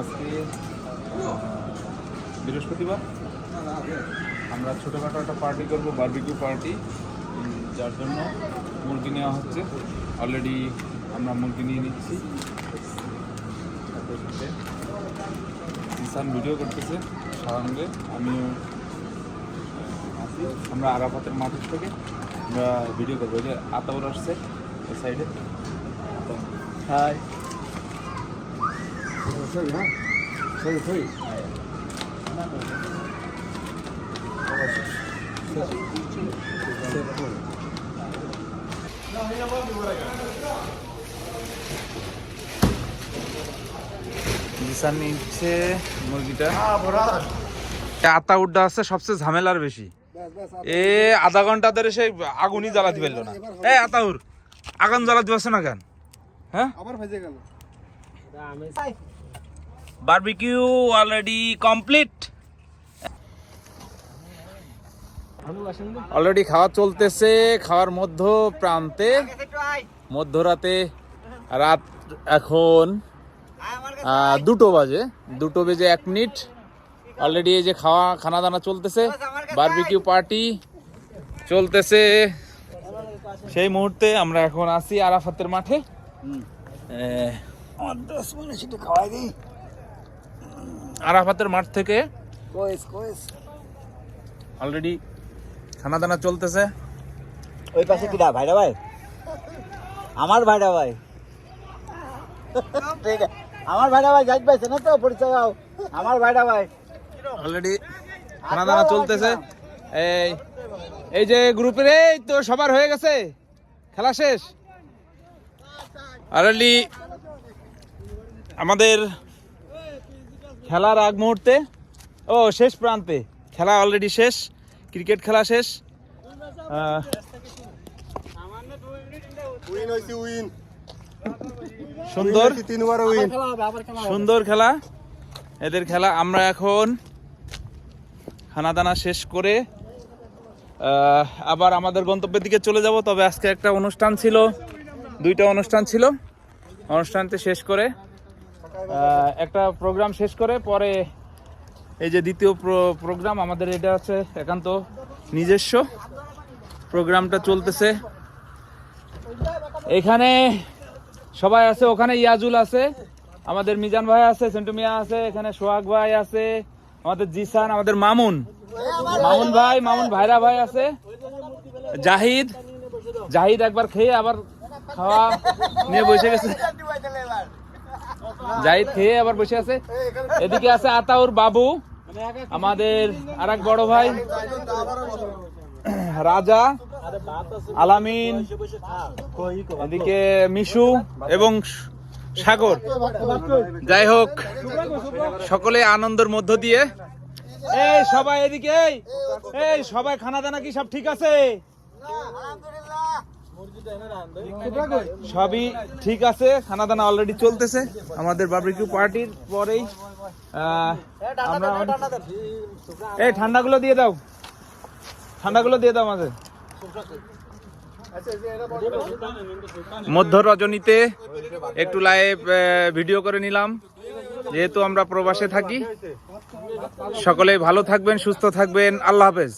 আজকে বৃহস্পতিবার। আমরা ছোটোখাটো একটা পার্টি করব বারবিকিউ পার্টি যার জন্য মুরগি নেওয়া হচ্ছে। অলরেডি আমরা মুরগি নিয়ে নিচ্ছি। কিষান ভিডিও করতেছে সঙ্গে আমিও আছি। আমরা আরাফাতের মাঠের থেকে আমরা ভিডিও করব। যে আতাউর আসছে সাইডে হাই জিসান নিচ্ছে মুরগিটা। আতা উড্ডা আছে সবচেয়ে ঝামেলার বেশি। এ আধা ঘণ্টা ধরে সেই আগুনই জ্বালাতে পারল না। এই আতাউর আগুন জ্বালাতে পারছে না কেন? হ্যাঁ? আবার ভেজে গেল। বারবিকিউ অলরেডি কমপ্লিট অলরেডি খাওয়া চলতেছে খাওয়ার মধ্য প্রান্তে। মধ্যরাতে রাত এখন দুটো বাজে। দুটো বেজে এক মিনিট। অলরেডি এই যে খাওয়া খানা দানা চলতেছে বারবিকিউ পার্টি চলতেছে। সেই মুহূর্তে আমরা এখন আছি আরাফাতের মাঠে। আমার দশ মিনিট সেটা খাওয়াই দিই। আরাফাতের মাঠ থেকে অলরেডি খানা দানা চলতেছে। ওই পাশে কিরা ভাইরা ভাই? আমার ভাইরা ভাই। আমার ভাইরা ভাই যাইতে পাইছে না তো? পরিচয় হও আমার ভাইরা ভাই। অলরেডি খানা দানা চলতেছে। এই এই যে গ্রুপের এই তো সবার হয়ে গেছে। খেলা শেষ। অলরেডি আমাদের খেলার আগ মুহূর্তে ও শেষ প্রান্তে। খেলা অলরেডি শেষ ক্রিকেট খেলা শেষ। সুন্দর তিনবার উইন সুন্দর খেলা। এদের খেলা আমরা এখন খানা দানা শেষ করে আবার আমাদের গন্তব্যের দিকে চলে যাব। তবে আজকে একটা অনুষ্ঠান ছিল দুইটা অনুষ্ঠান ছিল। অনুষ্ঠানটি শেষ করে একটা প্রোগ্রাম শেষ করে পরে এই যে দ্বিতীয় প্রোগ্রাম আমাদের এটা হচ্ছে একান্ত নিজস্ব প্রোগ্রামটা চলতেছে। এখানে সবাই আছে, ওখানে ইয়াজুল আছে, আমাদের মিজান ভাই আছে সেন্টু মিয়া আছে, এখানে সোহাগ ভাই আছে, আমাদের জিসান, আমাদের মামুন। মামুন ভাই, মামুন ভাইরা ভাই আছে। জাহিদ জাহিদ একবার খেয়ে আবার খাওয়া নিয়ে বসে গেছে। জাহিদ খেয়ে আবার বসে আছে? এদিকে আছে আতাউর বাবু, আমাদের আরেক বড় ভাই, রাজা, আলামিন, এদিকে মিশু এবং সাগর। যাই হোক, সকলে আনন্দের মধ্য দিয়ে। এই সবাই এদিকে, এই সবাই খানা দানা কি সব ঠিক আছে? সবই ঠিক আছে খানা দানা অলরেডি চলতেছে। আমাদের বার্বিকিউ পার্টির পরেই আমরা এই ঠান্ডাগুলো দিয়ে দাও। ঠান্ডাগুলো দিয়ে দাও আমাদের। মধ্য রজনীতে একটু লাইভ ভিডিও করে নিলাম। যেহেতু আমরা প্রবাসে থাকি সকলে ভালো থাকবেন সুস্থ থাকবেন। আল্লাহ হাফেজ।